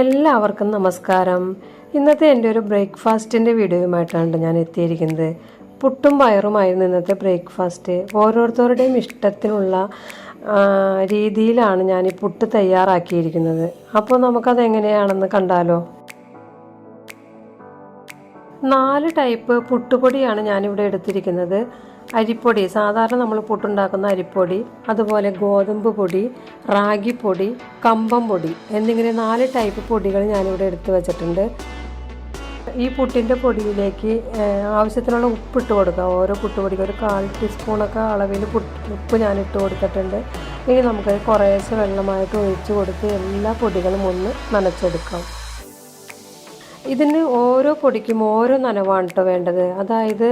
എല്ലാവർക്കും നമസ്കാരം. ഇന്നത്തെ എന്റെ ഒരു ബ്രേക്ക്ഫാസ്റ്റിന്റെ വീഡിയോയുമായിട്ടാണ് ഞാൻ എത്തിയിരിക്കുന്നത്. പുട്ടും പയറുമായിരുന്നു ഇന്നത്തെ ബ്രേക്ക്ഫാസ്റ്റ്. ഓരോരുത്തരുടെയും ഇഷ്ടത്തിനുള്ള രീതിയിലാണ് ഞാൻ ഈ പുട്ട് തയ്യാറാക്കിയിരിക്കുന്നത്. അപ്പോൾ നമുക്കത് എങ്ങനെയാണെന്ന് കണ്ടാലോ? നാല് ടൈപ്പ് പുട്ടുപൊടിയാണ് ഞാനിവിടെ എടുത്തിരിക്കുന്നത്. അരിപ്പൊടി സാധാരണ നമ്മൾ പുട്ടുണ്ടാക്കുന്ന അരിപ്പൊടി അതുപോലെ ഗോതമ്പ് പൊടി റാഗിപ്പൊടി കമ്പം പൊടി എന്നിങ്ങനെ നാല് ടൈപ്പ് പൊടികൾ ഞാനിവിടെ എടുത്തു വച്ചിട്ടുണ്ട്. ഈ പുട്ടിന്റെ പൊടിയിലേക്ക് ആവശ്യത്തിനുള്ള ഉപ്പിട്ട് കൊടുക്കുക. ഓരോ പുട്ടുപൊടിക്ക് ഒരു കാൽ ടീസ്പൂണൊക്കെ അളവിൽ ഉപ്പ് ഞാൻ ഇട്ട് കൊടുത്തിട്ടുണ്ട്. ഇനി നമുക്ക് കുറേശ്ശെ വെള്ളമായിട്ട് ഒഴിച്ച് കൊടുത്ത് എല്ലാ പൊടികളും ഒന്ന് നനച്ചെടുക്കാം. ഇതിന് ഓരോ പൊടിക്കും ഓരോ നനവാണ് കേട്ടോ വേണ്ടത്. അതായത്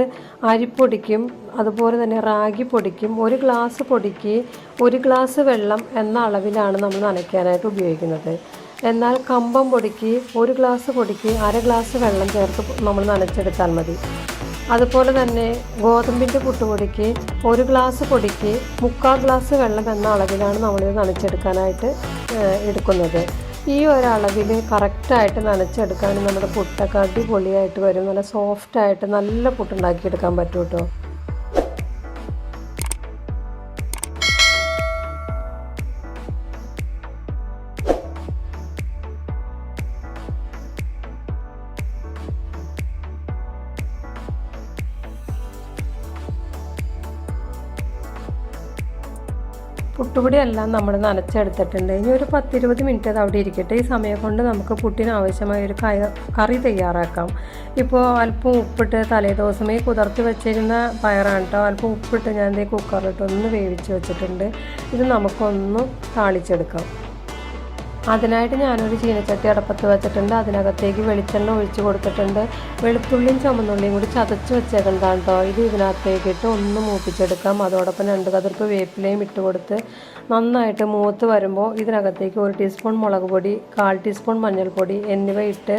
അരിപ്പൊടിക്കും അതുപോലെ തന്നെ റാഗി പൊടിക്കും ഒരു ഗ്ലാസ് പൊടിക്ക് ഒരു ഗ്ലാസ് വെള്ളം എന്ന അളവിലാണ് നമ്മൾ നനയ്ക്കാനായിട്ട് ഉപയോഗിക്കുന്നത്. എന്നാൽ കമ്പം പൊടിക്ക് ഒരു ഗ്ലാസ് പൊടിക്ക് അര ഗ്ലാസ് വെള്ളം ചേർത്ത് നമ്മൾ നനച്ചെടുത്താൽ മതി. അതുപോലെ തന്നെ ഗോതമ്പിന്റെ പുട്ടുപൊടിക്ക് ഒരു ഗ്ലാസ് പൊടിക്ക് മുക്കാൽ ഗ്ലാസ് വെള്ളം എന്ന അളവിലാണ് നമ്മളിത് നനച്ചെടുക്കാനായിട്ട് എടുക്കുന്നത്. ഈ ഒരളവിൽ കറക്റ്റായിട്ട് നനച്ചെടുക്കാൻ നമ്മുടെ പുട്ടൊക്കെ അടിപൊളിയായിട്ട് വരും. നല്ല സോഫ്റ്റായിട്ട് നല്ല പുട്ടുണ്ടാക്കിയെടുക്കാൻ പറ്റും കേട്ടോ പുട്ടുപൊടി എല്ലാം നമ്മൾ നനച്ചെടുത്തിട്ടുണ്ട്. ഇനി ഒരു പത്തിരുപത് മിനിറ്റ് അത് അവിടെ ഇരിക്കട്ടെ. ഈ സമയം കൊണ്ട് നമുക്ക് പുട്ടിന് ആവശ്യമായ ഒരു കറി തയ്യാറാക്കാം. ഇപ്പോൾ അല്പം ഉപ്പിട്ട് തലേദിവസമേ കുതിർത്ത് വെച്ചിരുന്ന പയറാണ് കേട്ടോ അല്പം ഉപ്പിട്ട് ഞാൻ ഇതേ കുക്കറിലിട്ട് ഒന്ന് വേവിച്ച് വെച്ചിട്ടുണ്ട്. ഇത് നമുക്കൊന്ന് താളിച്ചെടുക്കാം. അതിനായിട്ട് ഞാനൊരു ചീനച്ചട്ടി അടപ്പത്ത് വെച്ചിട്ടുണ്ട്. അതിനകത്തേക്ക് വെളിച്ചെണ്ണ ഒഴിച്ച് കൊടുത്തിട്ടുണ്ട്. വെളുത്തുള്ളിയും ചുമന്നുള്ളിയും കൂടി ചതച്ച് വെച്ചേക്കുന്നതാണ് കേട്ടോ ഇത് ഇതിനകത്തേക്ക് ഇട്ട് ഒന്ന് മൂപ്പിച്ചെടുക്കാം. അതോടൊപ്പം രണ്ട് കതിർപ്പ് വേപ്പിലയും ഇട്ട് കൊടുത്ത് നന്നായിട്ട് മൂത്ത് വരുമ്പോൾ ഇതിനകത്തേക്ക് ഒരു ടീസ്പൂൺ മുളക് പൊടി കാൽ ടീസ്പൂൺ മഞ്ഞൾപ്പൊടി എന്നിവ ഇട്ട്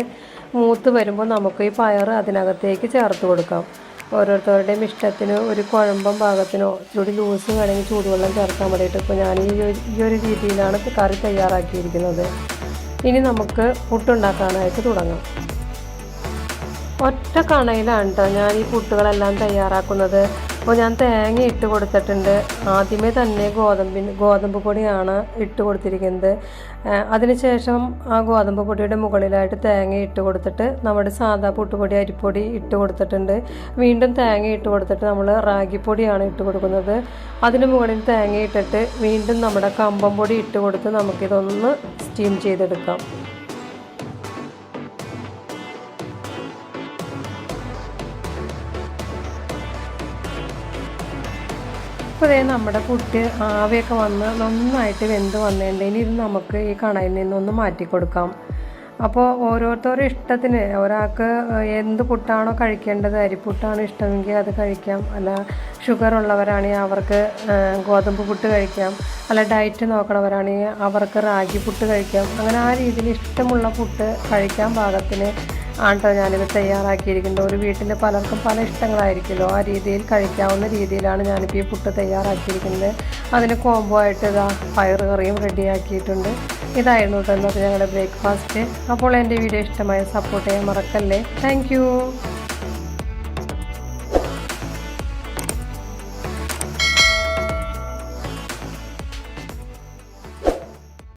മൂത്ത് വരുമ്പോൾ നമുക്ക് ഈ പയർ അതിനകത്തേക്ക് ചേർത്ത് കൊടുക്കാം. ഓരോരുത്തരുടെയും ഇഷ്ടത്തിന് ഒരു കുഴമ്പം പാകത്തിനോ ഇച്ചിരി ലൂസ് വേണമെങ്കിൽ ചൂടുവെള്ളം ചേർക്കാൻ വേണ്ടിയിട്ട് ഇപ്പോൾ ഞാൻ ഈ ഈ ഒരു രീതിയിലാണ് കറി തയ്യാറാക്കിയിരിക്കുന്നത്. ഇനി നമുക്ക് പുട്ടുണ്ടാക്കാനായിട്ട് തുടങ്ങാം. ഒറ്റ കണയിലാണ് കേട്ടോ ഞാൻ ഈ പുട്ടുകളെല്ലാം തയ്യാറാക്കുന്നത്. അപ്പോൾ ഞാൻ തേങ്ങ ഇട്ട് കൊടുത്തിട്ടുണ്ട്. ആദ്യമേ തന്നെ ഗോതമ്പിന് ഗോതമ്പ് പൊടിയാണ് ഇട്ട് കൊടുത്തിരിക്കുന്നത്. അതിനുശേഷം ആ ഗോതമ്പ് പൊടിയുടെ മുകളിലായിട്ട് തേങ്ങ ഇട്ട് കൊടുത്തിട്ട് നമ്മുടെ സാധാ പുട്ടുപൊടി അരിപ്പൊടി ഇട്ട് കൊടുത്തിട്ടുണ്ട്. വീണ്ടും തേങ്ങ ഇട്ട് കൊടുത്തിട്ട് നമ്മൾ റാഗിപ്പൊടിയാണ് ഇട്ട് കൊടുക്കുന്നത്. അതിന് മുകളിൽ തേങ്ങ ഇട്ടിട്ട് വീണ്ടും നമ്മുടെ കമ്പം പൊടി ഇട്ട് കൊടുത്ത് നമുക്കിതൊന്ന് സ്റ്റീം ചെയ്തെടുക്കാം. ഇപ്പോൾ ദേ നമ്മുടെ പുട്ട് ആവിയൊക്കെ വന്ന് നന്നായിട്ട് വെന്ത് വന്നേണ്ട ഇനി ഇത് നമുക്ക് ഈ കണയിൽ നിന്നൊന്ന് മാറ്റി കൊടുക്കാം. അപ്പോൾ ഓരോരുത്തരുടെ ഇഷ്ടത്തിന് ഒരാൾക്ക് എന്ത് പുട്ടാണോ കഴിക്കേണ്ടത് അരിപ്പുട്ടാണ് ഇഷ്ടമെങ്കിൽ അത് കഴിക്കാം. അല്ല ഷുഗർ ഉള്ളവരാണെങ്കിൽ അവർക്ക് ഗോതമ്പ് പുട്ട് കഴിക്കാം. അല്ല ഡയറ്റ് നോക്കണവരാണെങ്കിൽ അവർക്ക് റാഗി പുട്ട് കഴിക്കാം. അങ്ങനെ ആ രീതിയിൽ ഇഷ്ടമുള്ള പുട്ട് കഴിക്കാൻ പാകത്തിന് ആണ്ടോ ഞാനിത് തയ്യാറാക്കിയിരിക്കുന്നത്. ഒരു വീട്ടിൽ പലർക്കും പല ഇഷ്ടങ്ങളായിരിക്കുമല്ലോ. ആ രീതിയിൽ കഴിക്കാവുന്ന രീതിയിലാണ് ഞാനിപ്പോൾ ഈ പുട്ട് തയ്യാറാക്കിയിരിക്കുന്നത്. അതിന് കോംബോ ആയിട്ട് ഇതാ ഫയർ കറിയും റെഡിയാക്കിയിട്ടുണ്ട് ഇതായിരുന്നു കേട്ടോ ഞങ്ങളുടെ ബ്രേക്ക്ഫാസ്റ്റ് അപ്പോൾ എന്റെ വീഡിയോ ഇഷ്ടമായ സപ്പോർട്ട് ചെയ്യാൻ മറക്കല്ലേ. താങ്ക്